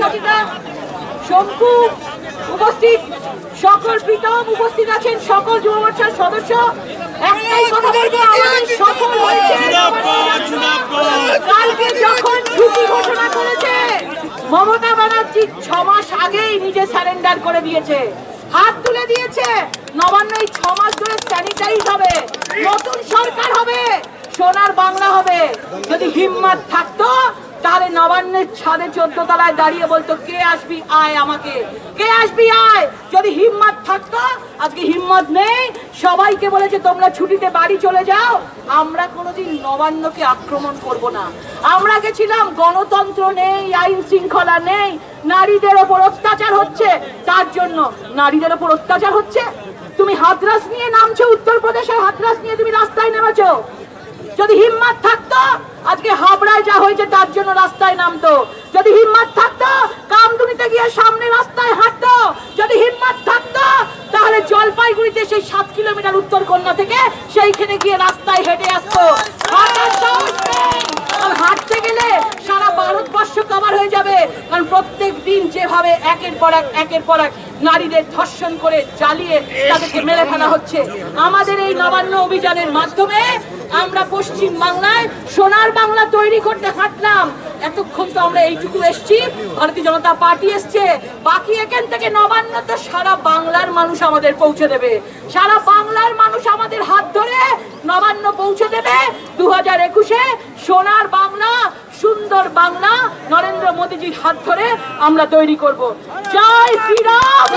সচিতা শঙ্কু উপস্থিত সকল প্রীতম উপস্থিত আছেন সকল যুব মোর্চার সদস্য। একটাই কথা বলব আমাদের সফল হয়েছে। কালকে যখন ছুটি ঘোষণা করেছে মমতা ব্যানার্জি ছ মাস আগেই নিজে স্যারেন্ডার করে দিয়েছে। হাত তুলে দিয়েছে নবান্ন এই ছ মাস ধরে স্যানিটাইজ হবে নতুন সরকার হবে সোনার বাংলা হবে। যদি হিম্মত থাকতো তাহলে নবান্নের ছাদে চোদ্দ তলায় দাঁড়িয়ে বলতো, কে আসবি? আয় আমাকে। কে আসবি? আয়। যদি হিম্মত থাকতো, আজকে হিম্মত নেই। সবাইকে বলেছে, তোমরা ছুটিতে বাড়ি চলে যাও। আমরা কোনোদিন নবান্নকে আক্রমণ করব না। আমরা গেছিলাম, গণতন্ত্র নেই, আইন শৃঙ্খলা নেই, নারীদের ওপর অত্যাচার হচ্ছে। তার জন্য নারীদের ওপর অত্যাচার হচ্ছে। তুমি হাতরাস নিয়ে নামছো উত্তরপ্রদেশের হাতরাস নিয়ে তুমি রাস্তায় নেমেছো। যদি হিম্মত থাকতো, আজকে হাবড়ায় যা হয়েছে তার জন্য রাস্তায় নামতো। যদি হিম্মত থাকতো, কামদুনিতে গিয়ে সামনে রাস্তায় হাঁটতো। যদি হিম্মত থাকতো, তাহলে জলপাইগুড়িতে সেই সাত কিলোমিটার উত্তর কন্যা থেকে সেইখানে গিয়ে রাস্তায় হেঁটে আসতো। কভার কারণ প্রত্যেক দিন যেভাবে একের পর এক, একের পর এক নারীদের ধর্ষণ করে জ্বালিয়ে তাদেরকে মেরে ফেলা হচ্ছে, আমাদের এই নবান্ন অভিযানের মাধ্যমে আমরা পশ্চিম বাংলায় সোনার বাংলা তৈরি করতে হাঁটলাম। এতক্ষণ তো আমরা এইটুকু এসছি, ভারতীয় জনতা পার্টি এসছে, বাকি এখান থেকে নবান্ন তো সারা বাংলার মানুষ আমাদের পৌঁছে দেবে। সারা বাংলার মানুষ আমাদের হাত ধরে নবান্ন পৌঁছে দেবে। দু হাজার সোনার বাংলা সুন্দর বাংলা নরেন্দ্র মোদীজির হাত ধরে আমরা তৈরি করব। জয় শ্রীরাম!